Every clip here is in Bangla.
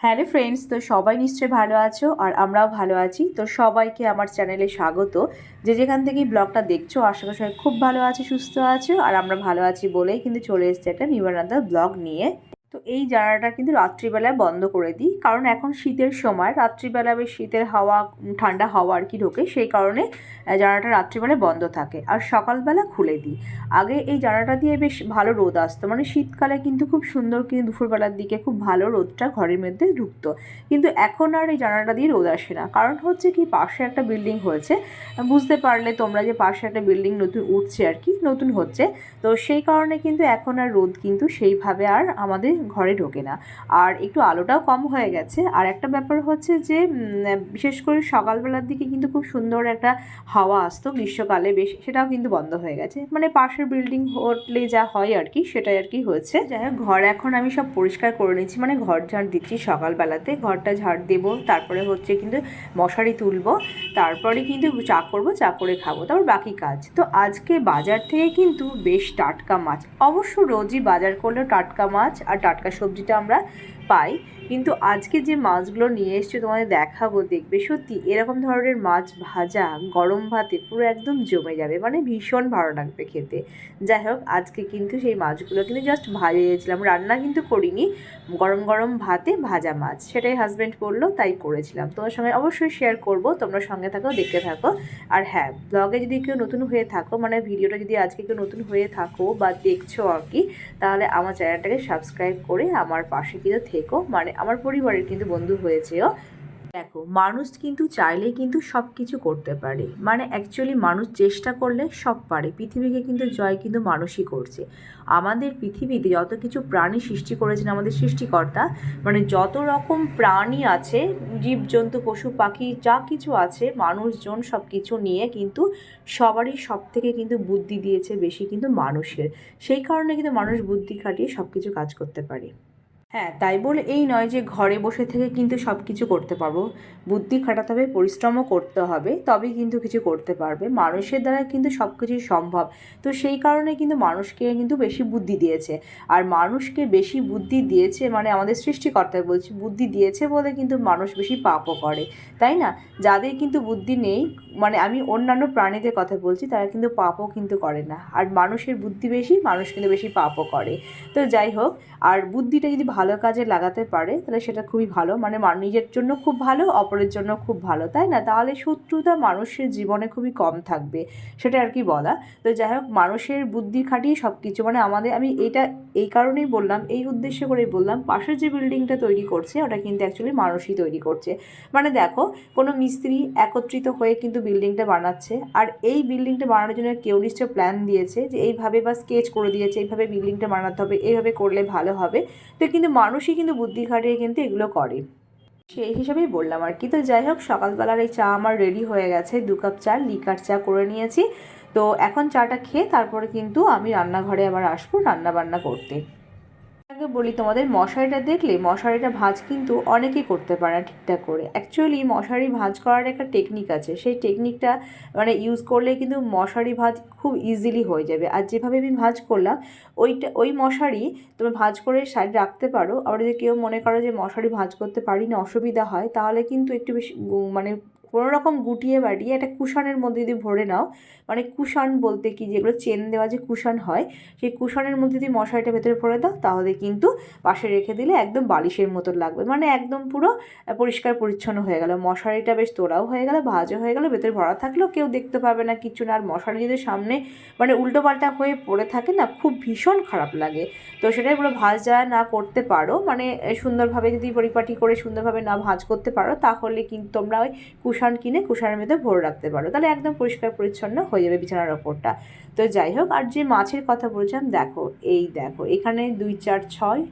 হ্যালো ফ্রেন্ডস তো সবাই নিশ্চয়ই ভালো আছো আর আমরাও ভালো আছি। তো সবাইকে আমার চ্যানেলে স্বাগত। যে যেখান থেকেই ব্লগটা দেখছ, আশা করি সবাই খুব ভালো আছে, সুস্থ আছো, আর আমরা ভালো আছি বলেই কিন্তু চলে এসেছি একটা নিবারান্দার ব্লগ নিয়ে। তো এই জানালাটা কিন্তু রাত্রিবেলায় বন্ধ করে দিই। কারণ এখন শীতের সময়, রাত্রিবেলা বেশ শীতের হাওয়া, ঠান্ডা হাওয়া আর কি ঢোকে, সেই কারণে জানালাটা রাত্রিবেলায় বন্ধ থাকে। আর সকালবেলা খুলে দিই। আগে এই জানালাটা দিয়ে বেশ ভালো রোদ আসতো। মানে শীতকালে কিন্তু খুব সুন্দর কিন্তু দুপুরবেলার দিকে খুব ভালো রোদটা ঘরের মধ্যে ঢুকতো। কিন্তু এখন আর এই জানালাটা দিয়ে রোদ আসে না। কারণ হচ্ছে কি, পাশে একটা বিল্ডিং হয়েছে। বুঝতে পারলে তোমরা যে পাশে একটা বিল্ডিং নতুন উঠছে আর কি, নতুন হচ্ছে। তো সেই কারণে কিন্তু এখন আর রোদ কিন্তু সেইভাবে আর আমাদের ঘরে ঢোকে না। আর একটু আলোটাও কম হয়ে গেছে। আর একটা ব্যাপার হচ্ছে যে বিশেষ করে সকালবেলার দিকে কিন্তু খুব সুন্দর একটা হাওয়া আসতো, গ্রীষ্মকালে বেশ, সেটাও কিন্তু বন্ধ হয়ে গেছে। মানে পাশের বিল্ডিং হলে যা হয় আর কি, সেটাই আর কি হয়েছে। যাই হোক, ঘর এখন আমি সব পরিষ্কার করে নিচ্ছি মানে ঘর ঝাড় দিচ্ছি সকালবেলাতে। ঘরটা ঝাড় দেবো, তারপরে হচ্ছে কিন্তু মশারি তুলবো, তারপরে কিন্তু চা করব, চা করে খাব। তারপর বাকি কাজ। তো আজকে বাজার থেকে কিন্তু বেশ টাটকা মাছ। অবশ্য রোজই বাজার করলেও টাটকা মাছ আর টাটকা সবজিটা আমরা পাই, কিন্তু আজকে যে মাছগুলো নিয়ে এসছে তোমাদের দেখাবো, দেখবে সত্যি এরকম ধরনের মাছ ভাজা, গরম ভাতে পুরো একদম জমে যাবে মানে ভীষণ ভালো লাগবে খেতে। যাই হোক, আজকে কিন্তু সেই মাছগুলো কিন্তু জাস্ট ভাজিয়েছিলাম, রান্না কিন্তু করিনি, গরম গরম ভাতে ভাজা মাছ। সেটাই হাজব্যান্ড করল, তাই করেছিলাম। তোমার সঙ্গে অবশ্যই শেয়ার করব, তোমরা সঙ্গে থাকো, দেখতে থাকো। আর হ্যাঁ ব্লগে যদি কেউ নতুন হয়ে থাকো মানে ভিডিওটা যদি আজকে কেউ নতুন হয়ে থাকো বা দেখছ আর কি, তাহলে আমার চ্যানেলটাকে সাবস্ক্রাইব করে আমার পাশে কিন্তু থেকো। মানে আমার পরিবারের কিন্তু বন্ধু হয়েছেও। দেখো, মানুষ কিন্তু চাইলে কিন্তু সব কিছু করতে পারে। মানে অ্যাকচুয়ালি মানুষ চেষ্টা করলে সব পারে। পৃথিবীকে কিন্তু জয় কিন্তু মানুষই করছে। আমাদের পৃথিবীতে যত কিছু প্রাণী সৃষ্টি করেছেন আমাদের সৃষ্টিকর্তা মানে যত রকম প্রাণী আছে, জীবজন্তু, পশু, পাখি, যা কিছু আছে, মানুষজন সব কিছু নিয়ে কিন্তু সবারই সব থেকে কিন্তু বুদ্ধি দিয়েছে বেশি কিন্তু মানুষের। সেই কারণে কিন্তু মানুষ বুদ্ধি খাটিয়ে সব কিছু কাজ করতে পারে। হ্যাঁ তাই বলে এই নয় যে ঘরে বসে থেকে কিন্তু সব কিছু করতে পারব। বুদ্ধি খাটাতে হবে, পরিশ্রমও করতে হবে, তবেই কিন্তু কিছু করতে পারবে। মানুষের দ্বারা কিন্তু সব কিছুই সম্ভব। তো সেই কারণে কিন্তু মানুষকে কিন্তু বেশি বুদ্ধি দিয়েছে। আর মানুষকে বেশি বুদ্ধি দিয়েছে মানে আমাদের সৃষ্টিকর্তা বলছি, বুদ্ধি দিয়েছে বলে কিন্তু মানুষ বেশি পাপও করে। তাই না? যাদের কিন্তু বুদ্ধি নেই মানে আমি অন্যান্য প্রাণীদের কথা বলছি, তারা কিন্তু পাপও কিন্তু করে না। আর মানুষের বুদ্ধি বেশি, মানুষ কিন্তু বেশি পাপও করে। তো যাই হোক, আর বুদ্ধিটা যদি ভালো কাজে লাগাতে পারে, তাহলে সেটা খুবই ভালো। মানে নিজের জন্য খুব ভালো, অপরের জন্য খুব ভালো, তাই না? তাহলে শত্রুতা মানুষের জীবনে খুবই কম থাকবে, সেটা আর কি বলা। তো যাই হোক, মানুষের বুদ্ধি খাটিয়ে সব কিছু মানে আমাদের, আমি এটা এই কারণেই বললাম, এই উদ্দেশ্য করেই বললাম, পাশের যে বিল্ডিংটা তৈরি করছে, ওটা কিন্তু অ্যাকচুয়ালি মানুষই তৈরি করছে। মানে দেখো, কোনো মিস্ত্রি একত্রিত হয়ে কিন্তু বিল্ডিংটা বানাচ্ছে, আর এই বিল্ডিংটা বানানোর জন্য কেউ নিশ্চয় প্ল্যান দিয়েছে যে এইভাবে বা স্কেচ করে দিয়েছে, এইভাবে বিল্ডিংটা বানাতে হবে, এইভাবে করলে ভালো হবে। তো কিন্তু মানুষই কিন্তু বুদ্ধি খাটিয়ে কিন্তু এগুলো করে। সেই হিসাবেই বললাম আর কি। তো যাই হোক, সকালবেলার এই চা আমার রেডি হয়ে গেছে। দু কাপ চা, লিকার চা করে নিয়েছি। তো এখন চাটা খেয়ে তারপরে কিন্তু আমি রান্নাঘরে আবার আসব রান্না বান্না করতে। আগে বলি, তোমাদের মশারিটা দেখলে, মশারিটা ভাঁজ কিন্তু অনেকেই করতে পারে না ঠিকঠাক করে। অ্যাকচুয়ালি মশারি ভাঁজ করার একটা টেকনিক আছে। সেই টেকনিকটা মানে ইউজ করলে কিন্তু মশারি ভাঁজ খুব ইজিলি হয়ে যাবে। আর যেভাবে আমি ভাঁজ করলাম, ওইটা, ওই মশারি তুমি ভাঁজ করে সাইড রাখতে পারো। আবার যদি কেউ মনে করো যে মশারি ভাঁজ করতে পারি না, অসুবিধা হয়, তাহলে কিন্তু একটু বেশি মানে কোনো রকম গুটিয়ে বাটিয়ে একটা কুশনের মধ্যে যদি ভরে নাও মানে কুশন বলতে কি, যেগুলো চেন দেওয়া যে কুশন হয়, সেই কুশনের মধ্যে যদি মশারিটা ভেতরে ভরে দাও, তাহলে কিন্তু পাশে রেখে দিলে একদম বালিশের মতো লাগবে। মানে একদম পুরো পরিষ্কার পরিচ্ছন্ন হয়ে গেল। মশারিটা বেশ তোড়াও হয়ে গেল, ভাজও হয়ে গেল, ভেতরে ভরা থাকলেও কেউ দেখতে পাবে না কিছু না। আর মশারি যদি সামনে মানে উল্টো পাল্টা হয়ে পড়ে থাকে না, খুব ভীষণ খারাপ লাগে। তো সেটাই পুরো ভাজা না করতে পারো মানে সুন্দরভাবে যদি পরিপাটি করে সুন্দরভাবে না ভাজ করতে পারো, তাহলে কিন্তু তোমরা ওই কুশান কিনে কুশানের মধ্যে ভরে রাখতে পারো। তাহলে একদম পরিষ্কার পরিচ্ছন্ন হয়ে যাবে বিছানার ওপরটা। তো যাই হোক, আর যে মাছের কথা বলছিলাম, দেখো, এই দেখো, এখানে দুই, চার, ছয়,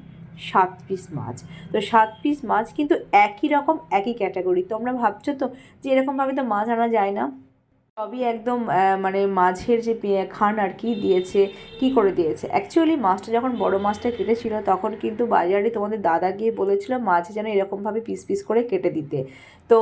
সাত পিস মাছ। তো সাত পিস মাছ কিন্তু একই রকম, একই ক্যাটাগরি তোমরা ভাবছ তো যে এরকমভাবে তো মাছ আনা যায় না? সবই একদম মানে মাছের যে খান আর কি দিয়েছে, কি করে দিয়েছে? অ্যাকচুয়ালি মাছটা যখন বড় মাছটা কেটেছিল, তখন কিন্তু বাজারে তোমাদের দাদা গিয়ে বলেছিল মাছ যেন এরকমভাবে পিস পিস করে কেটে দিতে। তো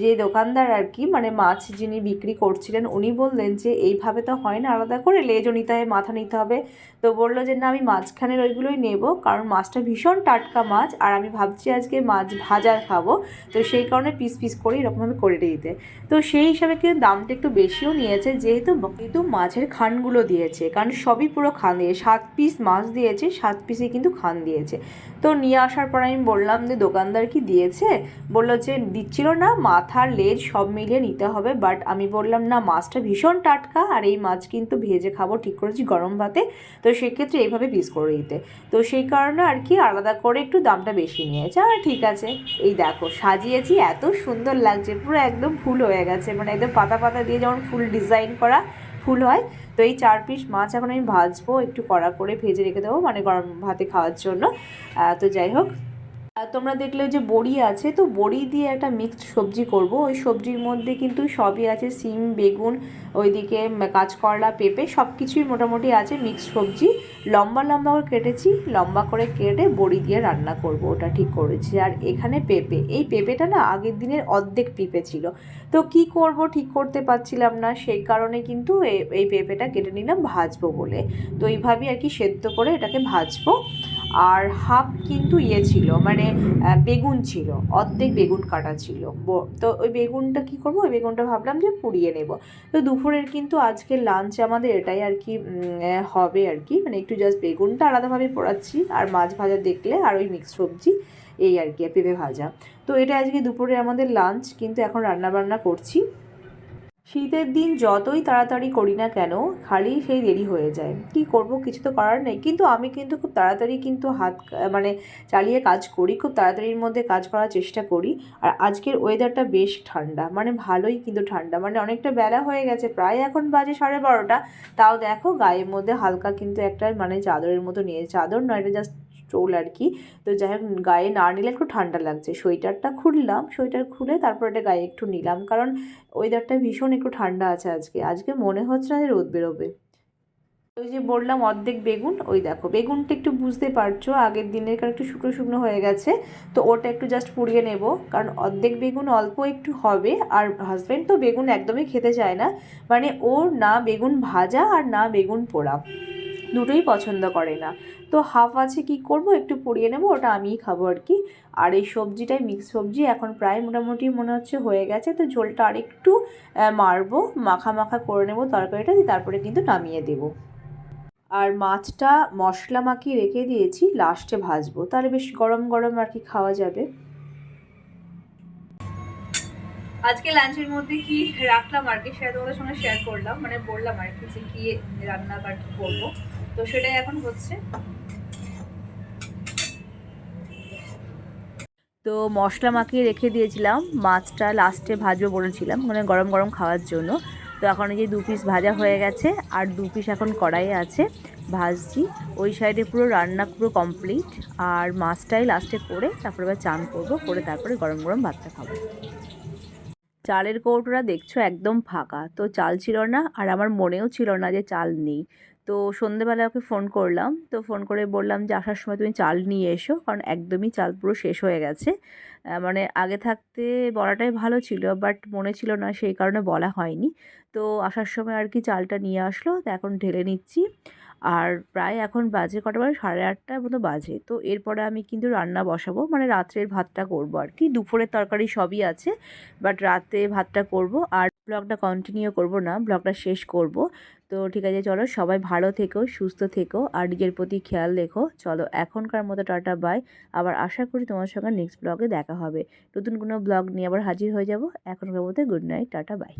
যে দোকানদার আর কি মানে মাছ যিনি বিক্রি করছিলেন, উনি বললেন যে এইভাবে তো হয় না, আলাদা করে লেজও নিতে হবে, মাথা নিতে হবে। তো বলল যে না, আমি মাঝখানের ওইগুলোই নেব, কারণ মাছটা ভীষণ টাটকা মাছ, আর আমি ভাবছি আজকে মাছ ভাজা খাব। তো সেই কারণে পিস পিস করে এরকমভাবে করে দিতে। তো সেই হিসাবে কিন্তু দামটা একটু বেশিও নিয়েছে, যেহেতু কিন্তু মাছের খানগুলো দিয়েছে। কারণ সবই পুরো খান দিয়ে, সাত পিস মাছ দিয়েছে, সাত পিসে কিন্তু খান দিয়েছে। তো নিয়ে আসার পর আমি বললাম যে দোকানদার কি দিয়েছে? বলল যে দিচ্ছিল না, মাথার লেজ সব মিলিয়ে নিতে হবে বাট আমি বললাম, না, মাছটা ভীষণ টাটকা, আর এই মাছ কিন্তু ভেজে খাব, ঠিক করেছি গরম ভাতে। তো সেক্ষেত্রে এইভাবে পিস করে দিতে। তো সেই কারণে আর কি আলাদা করে একটু দামটা বেশি নিয়েছে। আর ঠিক আছে, এই দেখো, সাজিয়েছি, এত সুন্দর লাগছে, পুরো একদম ফুল হয়ে গেছে মানে একদম পাতা পাতা দিয়ে যেমন ফুল ডিজাইন করা ফুল হয়, তো এই চার পিস মাছ এখন আমি ভাজবো, একটু কড়া করে ভেজে রেখে দেবো মানে গরম ভাতে খাওয়ার জন্য। তো যাই হোক তোমরা দেখলে যে বড়ি আছে, তো বড়ি দিয়ে একটা মিক্সড সবজি করব। ওই সবজির মধ্যে কিন্তু সবই আছে, সিম, বেগুন, ওইদিকে কাঁচকলা পেঁপে সব কিছুই মোটামুটি আছে মিক্সড সবজি। লম্বা লম্বা করে কেটেছি, লম্বা করে কেটে বড়ি দিয়ে রান্না করব, ওটা ঠিক করেছি। আর এখানে পেঁপে, এই পেঁপেটা না আগের দিনের অর্ধেক পেঁপে ছিল। তো কি করব ঠিক করতে পারছিলাম না, সেই কারণে কিন্তু এই পেঁপেটা কেটে নিলাম ভাজবো বলে। তো এইভাবেই আর কি সেদ্ধ করে এটাকে ভাজবো। আর হাফ কিন্তু ইয়ে ছিল মানে আহ, বেগুন ছিল অর্ধেক বেগুন কাটা ছিল। তো ওই বেগুনটা কি করব? ওই বেগুনটা ভাবলাম যে পুড়িয়ে নেব। তো দুপুরের কিন্তু আজকে লাঞ্চ আমাদের এটাই আর কি হবে আর কি। মানে একটু জাস্ট বেগুনটা আলাদাভাবে পোড়াচ্ছি আর মাছ ভাজা দেখলে আর ওই মিক্স সবজি এই আর কি পেঁপে ভাজা। তো এটা আজকে দুপুরে আমাদের লাঞ্চ কিন্তু এখন রান্না বান্না করছি। শীতের দিন যতই তাড়াতাড়ি করি না কেন, খালি সেই দেরি হয়ে যায়। কি করব? কিছু তো করার নেই। কিন্তু আমি কিন্তু খুব তাড়াতাড়ি কিন্তু হাত মানে চালিয়ে কাজ করি, খুব তাড়াতাড়ির মধ্যে কাজ করার চেষ্টা করি। আর আজকের ওয়েদারটা বেশ ঠান্ডা মানে ভালোই কিন্তু ঠান্ডা মানে অনেকটা বেলা হয়ে গেছে, প্রায় এখন বাজে সাড়ে বারোটা। তাও দেখো, গায়ের মধ্যে হালকা কিন্তু একটা মানে চাদরের মতো নিয়ে, চাদর নয়, এটা জাস্ট স্টোল আর কি। তো যাই হোক, গায়ে না নিলে একটু ঠান্ডা লাগছে। সোয়েটারটা খুললাম, সোয়েটার খুলে তারপর এটা গায়ে একটু নিলাম। কারণ ওয়েদারটা ভীষণ একটু ঠান্ডা আছে আজকে। আজকে মনে হচ্ছে না যে রোদ বেরোবে। ওই যে বললাম অর্ধেক বেগুন, ওই দেখো, বেগুনটা একটু বুঝতে পারছ, আগের দিনের কারণ একটু শুকনো শুকনো হয়ে গেছে। তো ওটা একটু জাস্ট পুড়িয়ে নেব। কারণ অর্ধেক বেগুন অল্প একটু হবে। আর হাজব্যান্ড তো বেগুন একদমই খেতে চায় না। মানে ওর না বেগুন ভাজা আর না বেগুন পোড়া। দুটোই পছন্দ করে না। তো হাফ আছে কি করব? একটু পুড়িয়ে নেব ওটা আমিই খাব আর কি। আর এই সবজিটাই মিক্স সবজি এখন প্রায় মোটামুটি মনে হচ্ছে হয়ে গেছে। তো ঝোলটা আরেকটু আহ, মারবো মাখা মাখা করে নেব তরকারিটা তারপরে কিন্তু নামিয়ে দেবো। আর মাছটা মশলা মাখিয়ে রেখে দিয়েছি লাস্টে ভাজবো। তাহলে বেশ গরম গরম আর কি খাওয়া যাবে। আজকে লাঞ্চের মধ্যে কি রাখলাম আর কি? সেটা তোমাদের সঙ্গে শেয়ার করলাম। মানে বললাম আর কি যে কি রান্না আর কি করব। তো সেটাই এখন হচ্ছে। তো মশলা মাখিয়ে রেখে দিয়েছিলাম, মাছটা লাস্টে ভাজবো বলেছিলাম মানে গরম গরম খাওয়ার জন্য। তো এখন যে দু পিস ভাজা হয়ে গেছে, আর দু পিস এখন কড়াইয়ে আছে, ভাজছি। ওই সাইডে পুরো রান্না পুরো কমপ্লিট আর মাছটাই লাস্টে করে তারপরে এবার চান করব, করে তারপরে গরম গরম ভাতটা খাব। চালের কৌটোটা দেখছ একদম ফাঁকা, তো চাল ছিল না, আর আমার মনেও ছিল না যে চাল নেই। তো সন্ধেবেলা ওকে ফোন করলাম। তো ফোন করে বললাম যে, আসার সময় তুমি চাল নিয়ে এসো, কারণ একদমই চাল পুরো শেষ হয়ে গেছে। মানে আগে থাকতে বলাটাই ভালো ছিল বাট মনে ছিল না সেই কারণে বলা হয়নি। তো আসার সময় আর কি চালটা নিয়ে আসলো, তো এখন ঢেলে নিচ্ছি। আর প্রায় এখন বাজে কটা বাজে? সাড়ে আটটার মতো বাজে। তো এরপরে আমি কিন্তু রান্না বসাবো। মানে রাত্রের ভাতটা করব আর কি। দুপুরের তরকারি সবই আছে বাট রাতে ভাতটা করব। আর ব্লগটা কন্টিনিউ করব না, ব্লগটা শেষ করব। তো ঠিক আছে, চলো সবাই ভালো থেকো, সুস্থ থেকো, আর নিজের প্রতি খেয়াল রেখো। চলো এখনকার মতো টাটা বাই আবার আশা করি তোমার সঙ্গে নেক্সট ব্লগে দেখা হবে। নতুন কোনো ব্লগ নিয়ে আবার হাজির হয়ে যাব। এখনকার মতো গুড নাইট টাটা বাই